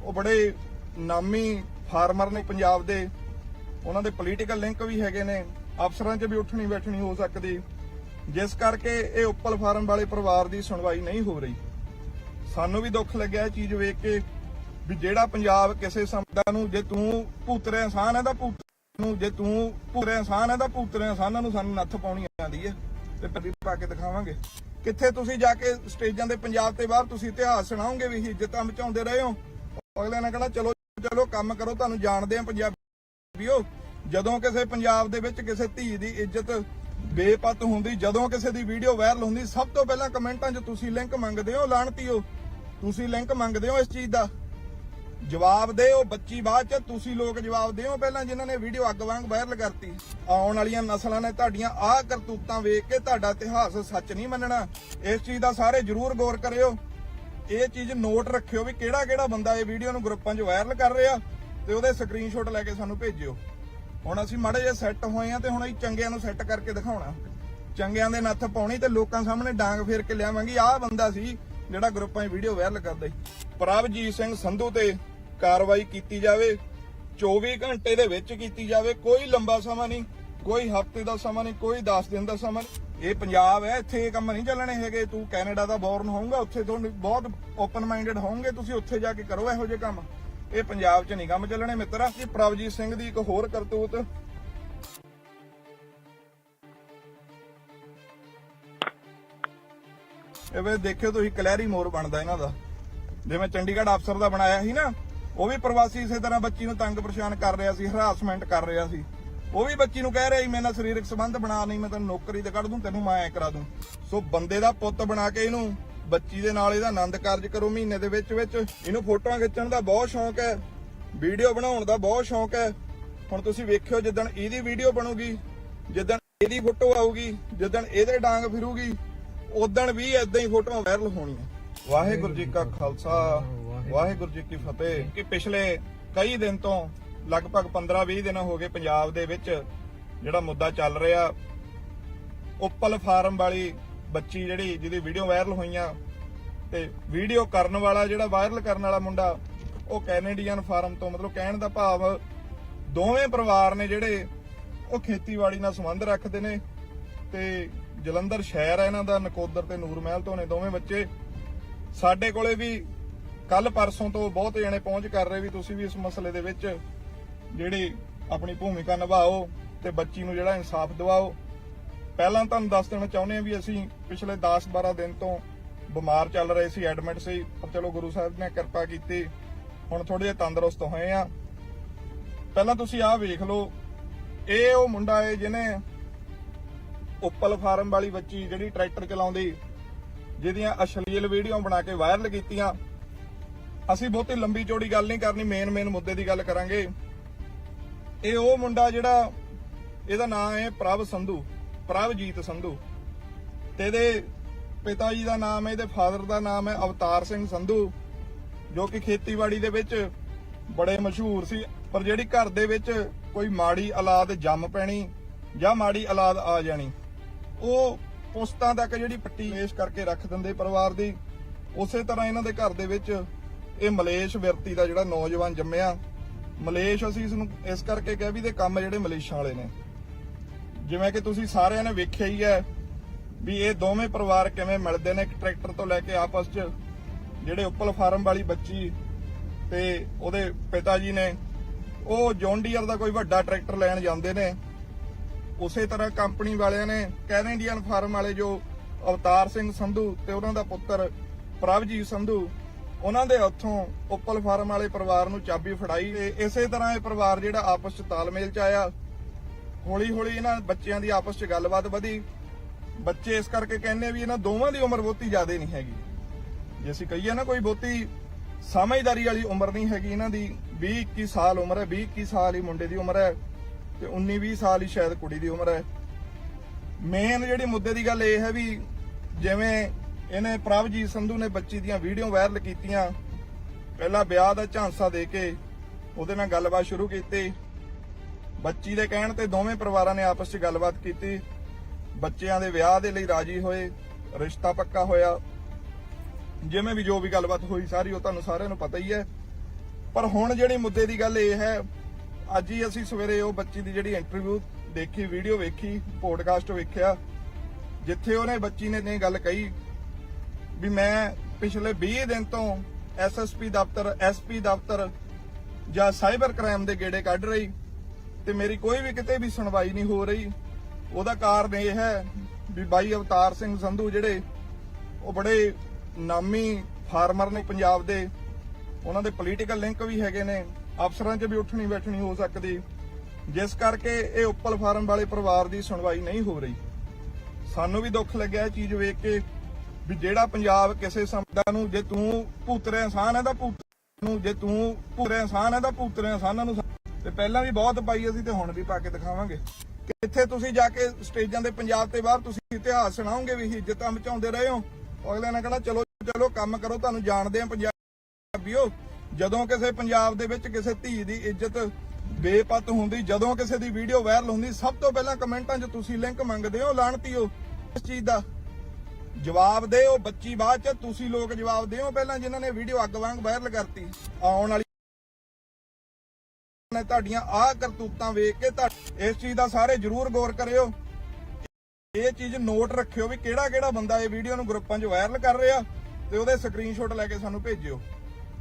ਉਹ ਬੜੇ ਨਾਮੀ ਫਾਰਮਰ ਨੇ ਪੰਜਾਬ ਦੇ। ਉਹਨਾਂ ਦੇ ਪੋਲੀਟੀਕਲ ਲਿੰਕ ਵੀ ਹੈਗੇ ਨੇ, ਅਫਸਰਾਂ 'ਚ ਵੀ ਉੱਠਣੀ ਬੈਠਣੀ ਹੋ ਸਕਦੀ। ਜਿਸ ਕਰਕੇ ਇਹ ਉੱਪਲ ਫਾਰਮ ਵਾਲੇ ਪਰਿਵਾਰ ਦੀ ਸੁਣਵਾਈ ਨਹੀਂ ਹੋ ਰਹੀ। ਸਾਨੂੰ ਵੀ ਦੁੱਖ ਲੱਗਿਆ ਇਹ ਚੀਜ਼ ਵੇਖ ਕੇ ਵੀ ਜਿਹੜਾ ਪੰਜਾਬ ਕਿਸੇ ਸੰਪਦਾ ਨੂੰ, ਜੇ ਤੂੰ ਭੂਤਰੇ ਇਨਸਾਨ ਹੈ ਤਾਂ ਭੂਤ ਨੂੰ, ਜੇ ਤੂੰ ਭੂਤਰੇ ਇਨਸਾਨ ਹੈ ਤਾਂ ਭੂਤਰੇ ਇਨਸਾਨਾਂ ਨੂੰ ਸਾਨੂੰ ਨੱਥ ਪਾਉਣੀ ਆਉਂਦੀ ਹੈ। ਤੇ ਪੱਦੀ ਪਾ ਕੇ ਦਿਖਾਵਾਂਗੇ। ਕਿੱਥੇ ਤੁਸੀਂ ਜਾ ਕੇ ਸਟੇਜਾਂ ਦੇ ਪੰਜਾਬ ਤੇ ਬਾਹਰ ਤੁਸੀਂ ਇਤਿਹਾਸ ਸੁਣਾਓਗੇ ਵੀ ਇੱਜ਼ਤਾਂ ਬਚਾਉਂਦੇ ਰਹੇ ਹੋ? ਅਗਲੇ ਨੇ ਕਹਣਾ, ਚਲੋ ਚਲੋ, ਕੰਮ ਕਰੋ, ਤੁਹਾਨੂੰ ਜਾਣਦੇ ਆ ਪੰਜਾਬੀਓ। ਜਦੋਂ ਕਿਸੇ ਪੰਜਾਬ ਦੇ ਵਿੱਚ ਕਿਸੇ ਧੀ ਦੀ ਇੱਜ਼ਤ ਬੇਪਤ ਹੁੰਦੀ, ਜਦੋਂ ਕਿਸੇ ਦੀ ਵੀਡੀਓ ਵਾਇਰਲ ਹੁੰਦੀ, ਸਭ ਤੋਂ ਪਹਿਲਾਂ ਕਮੈਂਟਾਂ 'ਚ ਤੁਸੀਂ ਲਿੰਕ ਮੰਗਦੇ ਹੋ ਲਾਣਤੀਓ ਤੁਸੀਂ ਲਿੰਕ ਮੰਗਦੇ ਹੋ ਇਸ ਚੀਜ਼ ਦਾ। ਜਵਾਬ ਦੇ ਉਹ ਬੱਚੀ ਬਾਅਦ ਚ। ਤੁਸੀਂ ਲੋਕ ਜਵਾਬ ਦਿਓ ਪਹਿਲਾਂ, ਜਿਨ੍ਹਾਂ ਨੇ ਵੀਡੀਓ ਅੱਗ ਵਾਂਗ ਵਾਇਰਲ ਕਰਤੀ। ਆਉਣ ਵਾਲੀਆਂ ਨਸਲਾਂ ਨੇ ਤੁਹਾਡੀਆਂ ਆਹ ਕਰਤੂਤਾਂ ਵੇਖ ਕੇ ਤੁਹਾਡਾ ਇਤਿਹਾਸ ਸੱਚ ਨਹੀਂ ਮੰਨਣਾ। ਇਸ ਚੀਜ਼ ਦਾ ਸਾਰੇ ਜਰੂਰ ਗੌਰ ਕਰਿਓ। ਇਹ ਚੀਜ਼ ਨੋਟ ਰੱਖਿਓ ਵੀ ਕਿਹੜਾ ਕਿਹੜਾ ਬੰਦਾ ਇਹ ਵੀਡੀਓ ਨੂੰ ਗਰੁੱਪਾਂ 'ਚ ਵਾਇਰਲ ਕਰ ਰਿਹਾ, ਤੇ ਉਹਦੇ ਸਕਰੀਨਸ਼ਾਟ ਲੈ ਕੇ ਸਾਨੂੰ ਭੇਜਿਓ। ਹੁਣ ਅਸੀਂ ਮਾੜੇ ਜਿਹਾ ਸੈੱਟ ਹੋਏ ਆ ਤੇ ਹੁਣ ਅਸੀਂ ਚੰਗਿਆਂ ਨੂੰ ਸੈੱਟ ਕਰਕੇ ਦਿਖਾਉਣਾ। ਚੰਗਿਆਂ ਦੇ ਨੱਥ ਪਾਉਣੀ ਤੇ ਲੋਕਾਂ ਸਾਹਮਣੇ ਡਾਂਗ ਫੇਰ ਕੇ ਲਿਆਵਾਂਗੇ। ਆਹ ਬੰਦਾ ਸੀ ਜਿਹੜਾ ਗਰੁੱਪਾਂ 'ਚ ਵੀਡੀਓ ਵਾਇਰਲ ਕਰਦਾ ਸੀ। ਪ੍ਰਭਜੀਤ ਸਿੰਘ ਸੰਧੂ ਤੇ ਕਾਰਵਾਈ ਕੀਤੀ ਜਾਵੇ 24 ਘੰਟੇ ਦੇ ਵਿੱਚ ਕੀਤੀ ਜਾਵੇ, ਕੋਈ ਲੰਬਾ ਸਮਾਂ ਨਹੀਂ, ਕੋਈ ਹਫ਼ਤੇ ਦਾ ਸਮਾਂ ਨਹੀਂ, ਕੋਈ 10 ਦਿਨ ਦਾ ਸਮਾਂ ਇਹ ਪੰਜਾਬ ਹੈ, ਇੱਥੇ ਇਹ ਕੰਮ ਨਹੀਂ ਚੱਲਣੇ ਹੈਗੇ। ਤੂੰ ਕੈਨੇਡਾ ਦਾ ਬੌਰਨ ਹੋਊਗਾ, ਉੱਥੇ ਤੁਹਾਨੂੰ ਬਹੁਤ ਓਪਨ ਮਾਈਂਡਡ ਹੋਵੋਗੇ ਤੁਸੀਂ ਉੱਥੇ ਜਾ ਕੇ ਕਰੋ ਇਹੋ ਜਿਹੇ ਕੰਮ। ਇਹ ਪੰਜਾਬ 'ਚ ਨਹੀਂ ਕੰਮ ਚੱਲਣੇ, ਮਿੱਤਰਾ। ਜੀ ਪ੍ਰਭਜੀਤ ਸਿੰਘ ਦੀ ਇੱਕ ਹੋਰ ਕਰਤੂਤ। ਇਹ ਵੇ ਦੇਖਿਓ ਤੁਸੀਂ ਕਲੈਰੀ ਮੋਰ ਬਣਦਾ ਇਹਨਾਂ ਦਾ। ਜਿਵੇਂ ਚੰਡੀਗੜ੍ਹ ਅਫਸਰ ਦਾ ਬਣਾਇਆ ਸੀ ਨਾ ਉਹ ਵੀ ਪ੍ਰਵਾਸੀ ਇਸੇ ਤਰ੍ਹਾਂ ਬੱਚੀ ਨੂੰ ਤੰਗ ਪਰੇਸ਼ਾਨ ਕਰ ਰਿਹਾ ਸੀ ਹਰਾਸਮੈਂਟ ਕਰ ਰਿਹਾ ਸੀ। ਉਹ ਵੀ ਬੱਚੀ ਨੂੰ ਕਹਿ ਰਿਹਾ ਸੀ, ਮੇਰੇ ਨਾਲ ਸਰੀਰਕ ਸੰਬੰਧ ਬਣਾ, ਨਹੀਂ ਮੈਂ ਤੈਨੂੰ ਨੌਕਰੀ ਤੇ ਕੱਢ ਦੂੰ, ਤੈਨੂੰ ਮੈਂ ਐ ਕਰਾ ਦੂੰ। ਸੋ ਬੰਦੇ ਦਾ ਪੁੱਤ ਬਣਾ ਕੇ ਇਹਨੂੰ ਬੱਚੀ ਦੇ ਨਾਲ ਇਹਦਾ ਆਨੰਦ ਕਾਰਜ ਕਰੋ, ਮਹੀਨੇ ਦੇ ਵਿੱਚ ਵਿੱਚ। ਇਹਨੂੰ ਫੋਟੋਆਂ ਖਿੱਚਣ ਦਾ ਬਹੁਤ ਸ਼ੌਂਕ ਹੈ, ਵੀਡੀਓ ਬਣਾਉਣ ਦਾ ਬਹੁਤ ਸ਼ੌਂਕ ਹੈ। ਹੁਣ ਤੁਸੀਂ ਵੇਖਿਓ ਜਿੱਦਣ ਇਹਦੀ ਵੀਡੀਓ ਬਣੂਗੀ, ਜਿੱਦਣ ਇਹਦੀ ਫੋਟੋ ਆਊਗੀ, ਜਿੱਦਣ ਇਹਦੇ ਡਾਂਗ ਫਿਰੂਗੀ ਉਦਣ ਵੀ ਇਦਾਂ ਹੀ ਫੋਟੋਆਂ ਵਾਇਰਲ ਹੋਣੀਆਂ। ਵਾਹਿਗੁਰੂ ਜੀ ਕਾ ਖਾਲਸਾ। ਵਾਹਿਗੁਰੂ ਜੀ ਕੀ ਫਤਿਹ। ਕਿ ਪਿਛਲੇ ਕਈ ਦਿਨ ਤੋਂ ਲਗਭਗ 15-20 ਦਿਨ ਹੋ ਗਏ ਪੰਜਾਬ ਦੇ ਵਿੱਚ ਜਿਹੜਾ ਮੁੱਦਾ ਚੱਲ ਰਿਹਾ, ਉੱਪਲ ਫਾਰਮ ਵਾਲੀ ਬੱਚੀ ਜਿਹੜੀ ਜਿਹਦੀ ਵੀਡੀਓ ਵਾਇਰਲ ਹੋਈਆਂ ਤੇ ਵੀਡੀਓ ਕਰਨ ਵਾਲਾ ਜਿਹੜਾ ਵਾਇਰਲ ਕਰਨ ਵਾਲਾ ਮੁੰਡਾ, ਉਹ ਕੈਨੇਡੀਅਨ ਫਾਰਮ ਤੋਂ ਮਤਲਬ ਕਹਿਣ ਦਾ ਭਾਵ ਦੋਵੇਂ ਪਰਿਵਾਰ ਨੇ ਜਿਹੜੇ ਉਹ ਖੇਤੀਬਾੜੀ ਨਾਲ ਸੰਬੰਧ ਰੱਖਦੇ ਨੇ ਤੇ ਜਲੰਧਰ ਸ਼ਹਿਰ ਹੈ ਇਹਨਾਂ ਦਾ, ਨਕੋਦਰ ਤੇ ਨੂਰ ਮਹਿਲ ਤੋਂ ਨੇ ਦੋਵੇਂ ਬੱਚੇ। ਸਾਡੇ ਕੋਲੇ ਵੀ ਕੱਲ ਪਰਸੋਂ ਤੋਂ ਬਹੁਤ ਜਣੇ ਪਹੁੰਚ ਕਰ ਰਹੇ ਵੀ ਤੁਸੀਂ ਵੀ ਇਸ ਮਸਲੇ ਦੇ ਵਿੱਚ ਜਿਹੜੀ ਆਪਣੀ ਭੂਮਿਕਾ ਨਿਭਾਓ ਤੇ ਬੱਚੀ ਨੂੰ ਜਿਹੜਾ ਇਨਸਾਫ ਦਿਵਾਓ। ਪਹਿਲਾਂ ਤੁਹਾਨੂੰ ਦੱਸ ਦੇਣਾ ਚਾਹੁੰਦੇ ਆ ਵੀ ਅਸੀਂ ਪਿਛਲੇ 10-12 ਦਿਨ ਤੋਂ ਬਿਮਾਰ ਚੱਲ ਰਹੇ ਸੀ ਐਡਮਿਟ ਸੀ, ਪਰ ਚਲੋ ਗੁਰੂ ਸਾਹਿਬ ਨੇ ਕਿਰਪਾ ਕੀਤੀ, ਹੁਣ ਥੋੜੇ ਜਿਹਾ ਤੰਦਰੁਸਤ ਹੋਏ ਆ। ਪਹਿਲਾਂ ਤੁਸੀਂ ਆਹ ਵੇਖ ਲਓ, ਇਹ ਉਹ ਮੁੰਡਾ ਹੈ ਜਿਹਨੇ ਉੱਪਲ ਫਾਰਮ ਵਾਲੀ ਬੱਚੀ ਜਿਹੜੀ ਟਰੈਕਟਰ ਚਲਾਉਂਦੀ, ਜਿਹਦੀਆਂ ਅਸ਼ਲੀਲ ਵੀਡੀਓ ਬਣਾ ਕੇ ਵਾਇਰਲ ਕੀਤੀਆਂ ਅਸੀਂ ਬਹੁਤੀ ਲੰਬੀ ਚੌੜੀ ਗੱਲ ਨਹੀਂ ਕਰਨੀ ਮੇਨ ਮੇਨ ਮੁੱਦੇ ਦੀ ਗੱਲ ਕਰਾਂਗੇ। ਇਹ ਉਹ ਮੁੰਡਾ ਜਿਹੜਾ, ਇਹਦਾ ਨਾਮ ਹੈ ਪ੍ਰਭ ਸੰਧੂ, ਪ੍ਰਭਜੀਤ ਸੰਧੂ। ਤੇ ਇਹਦੇ ਪਿਤਾ ਜੀ ਦਾ ਨਾਮ ਹੈ, ਇਹਦੇ ਫਾਦਰ ਦਾ ਨਾਮ ਹੈ ਅਵਤਾਰ ਸਿੰਘ ਸੰਧੂ, ਜੋ ਕਿ ਖੇਤੀਬਾੜੀ ਦੇ ਵਿੱਚ ਬੜੇ ਮਸ਼ਹੂਰ ਸੀ, ਪਰ ਜਿਹੜੀ ਘਰ ਦੇ ਵਿੱਚ ਕੋਈ ਮਾੜੀ ਔਲਾਦ ਜੰਮ ਪੈਣੀ ਜਾਂ ਮਾੜੀ ਔਲਾਦ ਆ ਜਾਣੀ, ਉਹ ਪੁਸਤਾਂ ਤੱਕ ਜਿਹੜੀ ਪੱਟੀ ਪੇਸ਼ ਕਰਕੇ ਰੱਖ ਦਿੰਦੇ ਪਰਿਵਾਰ ਦੀ, ਉਸੇ ਤਰ੍ਹਾਂ ਇਹਨਾਂ ਦੇ ਘਰ ਦੇ ਵਿੱਚ ਇਹ ਮਲੇਸ਼ ਵਿਰਤੀ ਦਾ ਜਿਹੜਾ ਨੌਜਵਾਨ ਜੰਮਿਆ। ਮਲੇਸ਼ ਅਸੀਂ ਇਸ ਨੂੰ ਇਸ ਕਰਕੇ ਕਹਿ ਵੀ ਦੇ ਕੰਮ ਜਿਹੜੇ ਮਲੇਸ਼ਾਂ ਵਾਲੇ ਨੇ। ਜਿਵੇਂ ਕਿ ਤੁਸੀਂ ਸਾਰਿਆਂ ਨੇ ਵੇਖਿਆ ਹੀ ਹੈ ਵੀ ਇਹ ਦੋਵੇਂ ਪਰਿਵਾਰ ਕਿਵੇਂ ਮਿਲਦੇ ਨੇ ਇੱਕ ਟਰੈਕਟਰ ਤੋਂ ਲੈ ਕੇ ਆਪਸ 'ਚ, ਜਿਹੜੇ ਉੱਪਲ ਫਾਰਮ ਵਾਲੀ ਬੱਚੀ ਤੇ ਉਹਦੇ ਪਿਤਾ ਜੀ ਨੇ, ਉਹ ਜੌਨ ਡੀਅਰ ਦਾ ਕੋਈ ਵੱਡਾ ਟਰੈਕਟਰ ਲੈਣ ਜਾਂਦੇ ਨੇ। ਉਸੇ ਤਰ੍ਹਾਂ ਕੰਪਨੀ ਵਾਲਿਆਂ ਨੇ ਕੈਨੇਡੀਅਨ ਫਾਰਮ ਵਾਲੇ ਜੋ ਅਵਤਾਰ ਸਿੰਘ ਸੰਧੂ ਤੇ ਉਹਨਾਂ ਦਾ ਪੁੱਤਰ ਪ੍ਰਭਜੀਤ ਸੰਧੂ ਉਹਨਾਂ ਦੇ ਹੱਥੋਂ ਉੱਪਲ ਫਾਰਮ ਵਾਲੇ ਪਰਿਵਾਰ ਨੂੰ ਚਾਬੀ ਫੜਾਈ ਤੇ ਇਸੇ ਤਰ੍ਹਾਂ ਇਹ ਪਰਿਵਾਰ ਜਿਹੜਾ ਆਪਸ 'ਚ ਤਾਲਮੇਲ 'ਚ ਆਇਆ। ਹੌਲੀ ਹੌਲੀ ਇਹਨਾਂ ਬੱਚਿਆਂ ਦੀ ਆਪਸ 'ਚ ਗੱਲਬਾਤ ਵਧੀ। ਬੱਚੇ ਇਸ ਕਰਕੇ ਕਹਿੰਦੇ ਵੀ ਇਹਨਾਂ ਦੋਵਾਂ ਦੀ ਉਮਰ ਬਹੁਤੀ ਜ਼ਿਆਦਾ ਨਹੀਂ ਹੈਗੀ। ਜੇ ਅਸੀਂ ਕਹੀਏ ਨਾ ਕੋਈ ਬਹੁਤੀ ਸਮਝਦਾਰੀ ਵਾਲੀ ਉਮਰ ਨਹੀਂ ਹੈਗੀ ਇਹਨਾਂ ਦੀ 20 21 ਸਾਲ ਉਮਰ ਹੈ 20 21 ਸਾਲ ਹੀ ਮੁੰਡੇ ਦੀ ਉਮਰ ਹੈ ਤੇ 19 20 ਸਾਲ ਹੀ ਸ਼ਾਇਦ ਕੁੜੀ ਦੀ ਉਮਰ ਹੈ। ਮੇਨ ਜਿਹੜੀ ਮੁੱਦੇ ਦੀ ਗੱਲ ਇਹ ਹੈ ਵੀ ਜਿਵੇਂ ਇਹਨੇ ਪ੍ਰਭਜੀਤ ਸੰਧੂ ਨੇ ਬੱਚੀ ਦੀਆਂ ਵੀਡੀਓ ਵਾਇਰਲ ਕੀਤੀਆਂ। ਪਹਿਲਾਂ ਵਿਆਹ ਦਾ ਝਾਂਸਾ ਦੇ ਕੇ ਉਹਦੇ ਨਾਲ ਗੱਲਬਾਤ ਸ਼ੁਰੂ ਕੀਤੀ। ਬੱਚੀ ਦੇ ਕਹਿਣ ਤੇ ਦੋਵੇਂ ਪਰਿਵਾਰਾਂ ਨੇ ਆਪਸ 'ਚ ਗੱਲਬਾਤ ਕੀਤੀ। ਬੱਚਿਆਂ ਦੇ ਵਿਆਹ ਦੇ ਲਈ ਰਾਜੀ ਹੋਏ, ਰਿਸ਼ਤਾ ਪੱਕਾ ਹੋਇਆ। ਜਿਵੇਂ ਵੀ ਜੋ ਵੀ ਗੱਲਬਾਤ ਹੋਈ ਸਾਰੀ, ਉਹ ਤੁਹਾਨੂੰ ਸਾਰਿਆਂ ਨੂੰ ਪਤਾ ਹੀ ਹੈ। ਪਰ ਹੁਣ ਜਿਹੜੀ ਮੁੱਦੇ ਦੀ ਗੱਲ ਇਹ ਹੈ, ਅੱਜ ਹੀ ਅਸੀਂ ਸਵੇਰੇ ਉਹ ਬੱਚੀ ਦੀ ਜਿਹੜੀ ਇੰਟਰਵਿਊ ਦੇਖੀ ਵੀਡੀਓ ਵੇਖੀ ਪੋਡਕਾਸਟ ਵੇਖਿਆ, ਜਿੱਥੇ ਉਹਨੇ ਬੱਚੀ ਨੇ ਨੇ ਗੱਲ ਕਹੀ ਵੀ ਮੈਂ ਪਿਛਲੇ 20 ਦਿਨ ਤੋਂ ਐਸਐਸਪੀ ਦਫ਼ਤਰ ਐਸਪੀ ਦਫ਼ਤਰ ਜਾਂ ਸਾਈਬਰ ਕ੍ਰਾਈਮ ਦੇ ਗੇੜੇ ਕੱਢ ਰਹੀ ਤੇ ਮੇਰੀ ਕੋਈ ਵੀ ਕਿਤੇ ਵੀ ਸੁਣਵਾਈ ਨਹੀਂ ਹੋ ਰਹੀ। ਉਹਦਾ ਕਾਰਨ ਇਹ ਹੈ ਵੀ ਬਾਈ ਅਵਤਾਰ ਸਿੰਘ ਸੰਧੂ ਜਿਹੜੇ, ਉਹ ਬੜੇ ਨਾਮੀ ਫਾਰਮਰ ਨੇ ਪੰਜਾਬ ਦੇ। ਉਹਨਾਂ ਦੇ ਪੋਲੀਟੀਕਲ ਲਿੰਕ ਵੀ ਹੈਗੇ ਨੇ। ਅਫਸਰਾਂ 'ਚ ਵੀ ਉੱਠਣੀ ਬੈਠਣੀ ਹੋ ਸਕਦੀ। ਜਿਸ ਕਰਕੇ ਇਹ ਉੱਪਲ ਫਾਰਮ ਵਾਲੇ ਪਰਿਵਾਰ ਦੀ ਸੁਣਵਾਈ ਨਹੀਂ ਹੋ ਰਹੀ। ਸਾਨੂੰ ਵੀ ਦੁੱਖ ਲੱਗਿਆ ਇਹ ਚੀਜ਼ ਵੇਖ ਕੇ। ਵੀ ਜਿਹੜਾ ਪੰਜਾਬ ਕਿਸੇ ਸਮਦਾ ਨੂੰ ਜੇ ਤੂੰ ਭੂਤਰੇ ਇਨਸਾਨ ਹੈ ਤਾਂ ਭੂਤ ਨੂੰ, ਜੇ ਤੂੰ ਭੂਤਰੇ ਇਨਸਾਨ ਹੈ ਤਾਂ ਭੂਤਰੇ ਇਨਸਾਨਾਂ ਨੂੰ ਤੇ ਪਹਿਲਾਂ ਵੀ ਬਹੁਤ ਪਾਈ ਅਸੀਂ ਤੇ ਹੁਣ ਵੀ ਪਾ ਕੇ ਦਿਖਾਵਾਂਗੇ। ਕਿੱਥੇ ਤੁਸੀਂ ਜਾ ਕੇ ਸਟੇਜਾਂ ਦੇ ਪੰਜਾਬ ਤੇ ਬਾਹਰ ਤੁਸੀਂ ਇਤਿਹਾਸ ਸੁਣਾਓਗੇ ਵੀ ਇੱਜ਼ਤਾਂ ਬਚਾਉਂਦੇ ਰਹੇ ਹੋ। ਅਗਲੇ ਨੇ ਕਹਣਾ, ਚਲੋ ਚਲੋ, ਕੰਮ ਕਰੋ, ਤੁਹਾਨੂੰ ਜਾਣਦੇ ਆ ਪੰਜਾਬੀਓ। ਜਦੋਂ ਕਿਸੇ ਪੰਜਾਬ ਦੇ ਵਿੱਚ ਕਿਸੇ ਧੀ ਦੀ ਇੱਜ਼ਤ ਬੇਪਤ ਹੁੰਦੀ, ਜਦੋਂ ਕਿਸੇ ਦੀ ਵੀਡੀਓ ਵਾਇਰਲ ਹੁੰਦੀ, ਸਭ ਤੋਂ ਪਹਿਲਾਂ ਕਮੈਂਟਾਂ 'ਚ ਤੁਸੀਂ ਲਿੰਕ ਮੰਗਦੇ ਹੋ ਲਾਣਤੀਓ ਇਸ ਚੀਜ਼ ਦਾ। ਜਵਾਬ ਦੇ ਉਹ ਬੱਚੀ ਬਾਅਦ 'ਚ, ਤੁਸੀਂ ਲੋਕ ਜਵਾਬ ਦਿਓ ਪਹਿਲਾਂ ਜਿਨ੍ਹਾਂ ਨੇ ਵੀਡੀਓ ਅੱਗ ਵਾਂਗ ਵਾਇਰਲ ਕਰਤੀ। ਆਉਣ ਵਾਲੀ ਨੇ ਤੁਹਾਡੀਆਂ ਆਹ ਕਰਤੂਤਾਂ ਵੇਖ ਕੇ ਇਸ ਚੀਜ਼ ਦਾ ਸਾਰੇ ਜਰੂਰ ਗੌਰ ਕਰਿਓ। ਇਹ ਚੀਜ਼ ਨੋਟ ਰੱਖਿਓ ਵੀ ਕਿਹੜਾ ਕਿਹੜਾ ਬੰਦਾ ਇਹ ਵੀਡੀਓ ਨੂੰ ਗਰੁੱਪਾਂ 'ਚ ਵਾਇਰਲ ਕਰ ਰਿਹਾ ਤੇ ਉਹਦੇ ਸਕਰੀਨਸ਼ਾਟ ਲੈ ਕੇ ਸਾਨੂੰ ਭੇਜਿਓ।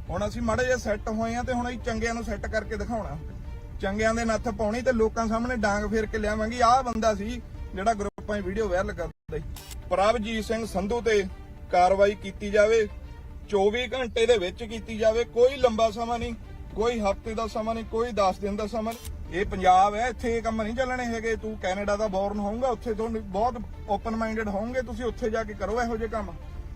ਹੁਣ ਅਸੀਂ ਮਾੜੇ ਜਿਹਾ ਸੈੱਟ ਹੋਏ ਆ ਤੇ ਹੁਣ ਅਸੀਂ ਚੰਗਿਆਂ ਨੂੰ ਸੈੱਟ ਕਰਕੇ ਦਿਖਾਉਣਾ। ਚੰਗਿਆਂ ਦੇ ਨੱਥ ਪਾਉਣੀ ਤੇ ਲੋਕਾਂ ਸਾਹਮਣੇ ਡਾਂਗ ਫੇਰ ਕੇ ਲਿਆਵਾਂਗੇ। ਆਹ ਬੰਦਾ ਸੀ ਜਿਹੜਾ ਗਰੁੱਪਾਂ ਵੀਡੀਓ ਵਾਇਰਲ ਕਰਦਾ ਸੀ ਪ੍ਰਭਜੀਤ ਸਿੰਘ ਸੰਧੂ ਤੇ ਕਾਰਵਾਈ ਕੀਤੀ ਜਾਵੇ 24 ਘੰਟੇ ਦੇ ਵਿੱਚ ਕੀਤੀ ਜਾਵੇ, ਕੋਈ ਲੰਬਾ ਸਮਾਂ ਨਹੀਂ, ਕੋਈ ਹਫ਼ਤੇ ਦਾ ਸਮਾਂ ਨਹੀਂ, ਕੋਈ 10 ਦਿਨ ਦਾ ਸਮਾਂ ਇਹ ਪੰਜਾਬ ਹੈ, ਇੱਥੇ ਇਹ ਕੰਮ ਨਹੀਂ ਚੱਲਣੇ ਹੈਗੇ। ਤੂੰ ਕੈਨੇਡਾ ਦਾ ਬੌਰਨ ਹੋਊਗਾ, ਉੱਥੇ ਤੁਹਾਨੂੰ ਬਹੁਤ ਓਪਨ ਮਾਈਂਡਡ ਹੋਵੋਗੇ ਤੁਸੀਂ ਉੱਥੇ ਜਾ ਕੇ ਕਰੋ ਇਹੋ ਜਿਹੇ ਕੰਮ।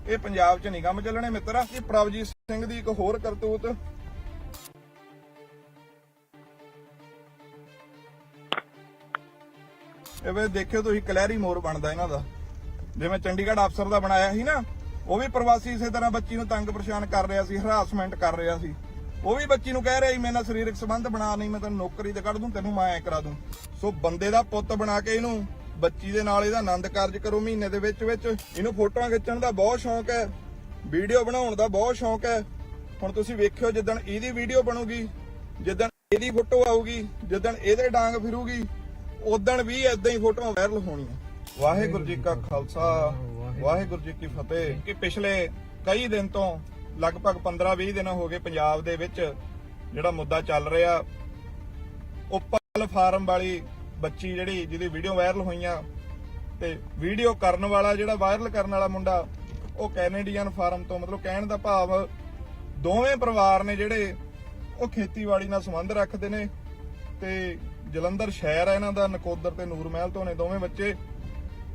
ਇਹ ਪੰਜਾਬ 'ਚ ਨਹੀਂ ਕੰਮ ਚੱਲਣੇ, ਮਿੱਤਰਾ। ਇਹ ਪ੍ਰਭਜੀਤ ਸਿੰਘ ਦੀ ਇੱਕ ਹੋਰ ਕਰਤੂਤ ਇਹ ਵੇ ਦੇਖਿਓ ਤੁਸੀਂ ਕਲੈਰੀ ਮੋਰ ਬਣਦਾ ਇਹਨਾਂ ਦਾ। ਜਿਵੇਂ ਚੰਡੀਗੜ੍ਹ ਅਫਸਰ ਦਾ ਬਣਾਇਆ ਸੀ ਨਾ, ਉਹ ਵੀ ਪ੍ਰਵਾਸੀ ਇਸੇ ਤਰ੍ਹਾਂ ਬੱਚੀ ਨੂੰ ਤੰਗ ਪਰੇਸ਼ਾਨ ਕਰ ਰਿਹਾ ਸੀ ਹਰਾਸਮੈਂਟ ਕਰ ਰਿਹਾ ਸੀ। ਉਹ ਵੀ ਬੱਚੀ ਨੂੰ ਕਹਿ ਰਿਹਾ ਸੀ ਮੇਰੇ ਨਾਲ ਸਰੀਰਕ ਸੰਬੰਧ ਬਣਾ ਨਹੀਂ, ਮੈਂ ਤੈਨੂੰ ਨੌਕਰੀ ਤੇ ਕੱਢ ਦੂੰ, ਤੈਨੂੰ ਮੈਂ ਐ ਕਰਾ ਦੂੰ। ਸੋ ਬੰਦੇ ਦਾ ਪੁੱਤ ਬਣਾ ਕੇ ਇਹਨੂੰ, ਬੱਚੀ ਦੇ ਨਾਲ ਇਹਦਾ ਆਨੰਦ ਕਾਰਜ ਕਰੋ ਮਹੀਨੇ ਦੇ ਵਿੱਚ ਵਿੱਚ। ਇਹਨੂੰ ਫੋਟੋਆਂ ਖਿੱਚਣ ਦਾ ਬਹੁਤ ਸ਼ੌਂਕ ਹੈ, ਵੀਡੀਓ ਬਣਾਉਣ ਦਾ ਬਹੁਤ ਸ਼ੌਂਕ ਹੈ। ਹੁਣ ਤੁਸੀਂ ਵੇਖਿਓ ਜਿੱਦਣ ਇਹਦੀ ਵੀਡੀਓ ਬਣੂਗੀ, ਜਿੱਦਣ ਇਹਦੀ ਫੋਟੋ ਆਊਗੀ, ਜਿੱਦਣ ਇਹਦੇ ਡਾਂਗ ਫਿਰੂਗੀ ਉਦਣ ਵੀ ਇਦਾਂ ਹੀ ਫੋਟੋਆਂ ਵਾਇਰਲ ਹੋਣੀਆਂ। ਵਾਹਿਗੁਰੂ ਜੀ ਕਾ ਖਾਲਸਾ, ਵਾਹਿਗੁਰੂ ਜੀ ਕੀ ਫਤਿਹ। ਕਿ ਪਿਛਲੇ ਕਈ ਦਿਨ ਤੋਂ ਲਗਭਗ 15-20 ਦਿਨ ਹੋ ਗਏ ਪੰਜਾਬ ਦੇ ਵਿੱਚ ਜਿਹੜਾ ਮੁੱਦਾ ਚੱਲ ਰਿਹਾ, ਉੱਪਲ ਫਾਰਮ ਵਾਲੀ ਬੱਚੀ ਜਿਹੜੀ ਜਿਹਦੀ ਵੀਡੀਓ ਵਾਇਰਲ ਹੋਈਆਂ ਤੇ ਵੀਡੀਓ ਕਰਨ ਵਾਲਾ ਜਿਹੜਾ ਵਾਇਰਲ ਕਰਨ ਵਾਲਾ ਮੁੰਡਾ, ਉਹ ਕੈਨੇਡੀਅਨ ਫਾਰਮ ਤੋਂ ਮਤਲਬ ਕਹਿਣ ਦਾ ਭਾਵ, ਦੋਵੇਂ ਪਰਿਵਾਰ ਨੇ ਜਿਹੜੇ ਉਹ ਖੇਤੀਬਾੜੀ ਨਾਲ ਸੰਬੰਧ ਰੱਖਦੇ ਨੇ। ਤੇ ਜਲੰਧਰ ਸ਼ਹਿਰ ਹੈ ਇਹਨਾਂ ਦਾ, ਨਕੋਦਰ ਤੇ ਨੂਰ ਮਹਿਲ ਤੋਂ ਨੇ ਦੋਵੇਂ ਬੱਚੇ।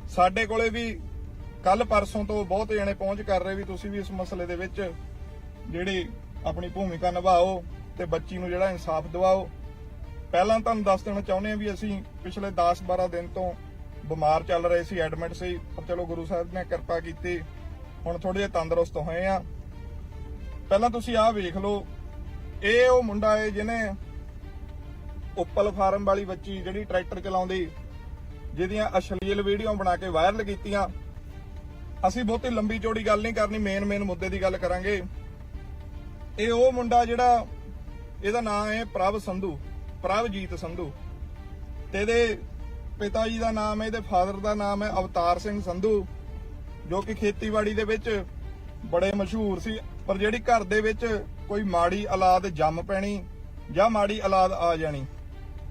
ਸਾਡੇ ਕੋਲੇ ਵੀ ਕੱਲ ਪਰਸੋਂ ਤੋਂ ਬਹੁਤ ਜਣੇ ਪਹੁੰਚ ਕਰ ਰਹੇ ਵੀ ਤੁਸੀਂ ਵੀ ਇਸ ਮਸਲੇ ਦੇ ਵਿੱਚ ਜਿਹੜੀ ਆਪਣੀ ਭੂਮਿਕਾ ਨਿਭਾਓ ਤੇ ਬੱਚੀ ਨੂੰ ਜਿਹੜਾ ਇਨਸਾਫ ਦਿਵਾਓ। ਪਹਿਲਾਂ ਤੁਹਾਨੂੰ ਦੱਸ ਦੇਣਾ ਚਾਹੁੰਦੇ ਹਾਂ ਵੀ ਅਸੀਂ ਪਿਛਲੇ 10-12 ਦਿਨ ਤੋਂ ਬਿਮਾਰ ਚੱਲ ਰਹੇ ਸੀ ਐਡਮਿਟ ਸੀ, ਪਰ ਚਲੋ ਗੁਰੂ ਸਾਹਿਬ ਨੇ ਕਿਰਪਾ ਕੀਤੀ, ਹੁਣ ਥੋੜੇ ਜਿਹਾ ਤੰਦਰੁਸਤ ਹੋਏ ਆ ਪਹਿਲਾਂ ਤੁਸੀਂ ਆਹ ਵੇਖ ਲਓ, ਇਹ ਉਹ ਮੁੰਡਾ ਹੈ ਜਿਹਨੇ ਉੱਪਲ ਫਾਰਮ ਵਾਲੀ ਬੱਚੀ ਜਿਹੜੀ ਟਰੈਕਟਰ ਚਲਾਉਂਦੀ, ਜਿਹਦੀਆਂ ਅਸ਼ਲੀਲ ਵੀਡੀਓ ਬਣਾ ਕੇ ਵਾਇਰਲ ਕੀਤੀਆਂ। ਅਸੀਂ ਬਹੁਤੀ ਲੰਬੀ ਚੌੜੀ ਗੱਲ ਨਹੀਂ ਕਰਨੀ ਮੇਨ ਮੇਨ ਮੁੱਦੇ ਦੀ ਗੱਲ ਕਰਾਂਗੇ। ਇਹ ਉਹ ਮੁੰਡਾ ਜਿਹੜਾ, ਇਹਦਾ ਨਾਮ ਹੈ ਪ੍ਰਭ ਸੰਧੂ, ਪ੍ਰਭਜੀਤ ਸੰਧੂ। ਤੇ ਇਹਦੇ ਪਿਤਾ ਜੀ ਦਾ ਨਾਮ ਹੈ, ਇਹਦੇ ਫਾਦਰ ਦਾ ਨਾਮ ਹੈ ਅਵਤਾਰ ਸਿੰਘ ਸੰਧੂ, ਜੋ ਕਿ ਖੇਤੀਬਾੜੀ ਦੇ ਵਿੱਚ ਬੜੇ ਮਸ਼ਹੂਰ ਸੀ। ਪਰ ਜਿਹੜੀ ਘਰ ਦੇ ਵਿੱਚ ਕੋਈ ਮਾੜੀ ਔਲਾਦ ਜੰਮ ਪੈਣੀ ਜਾਂ ਮਾੜੀ ਔਲਾਦ ਆ ਜਾਣੀ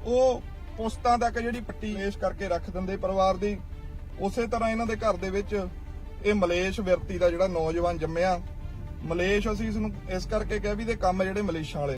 ਉਹ ਪੁਸਤਾਂ ਤੱਕ ਜਿਹੜੀ ਪੱਟੀ ਪੇਸ਼ ਕਰਕੇ ਰੱਖ ਦਿੰਦੇ ਪਰਿਵਾਰ ਦੀ, ਉਸੇ ਤਰ੍ਹਾਂ ਇਹਨਾਂ ਦੇ ਘਰ ਦੇ ਵਿੱਚ ਇਹ ਮਲੇਸ਼ ਵਿਰਤੀ ਦਾ ਜਿਹੜਾ ਨੌਜਵਾਨ ਜੰਮਿਆ। ਮਲੇਸ਼ ਅਸੀਂ ਇਸ ਨੂੰ, ਇਸ ਕਰਕੇ ਕਹਿ ਵੀ ਦੇ ਕੰਮ ਜਿਹੜੇ ਮਲੇਸ਼ਾਂ ਵਾਲੇ।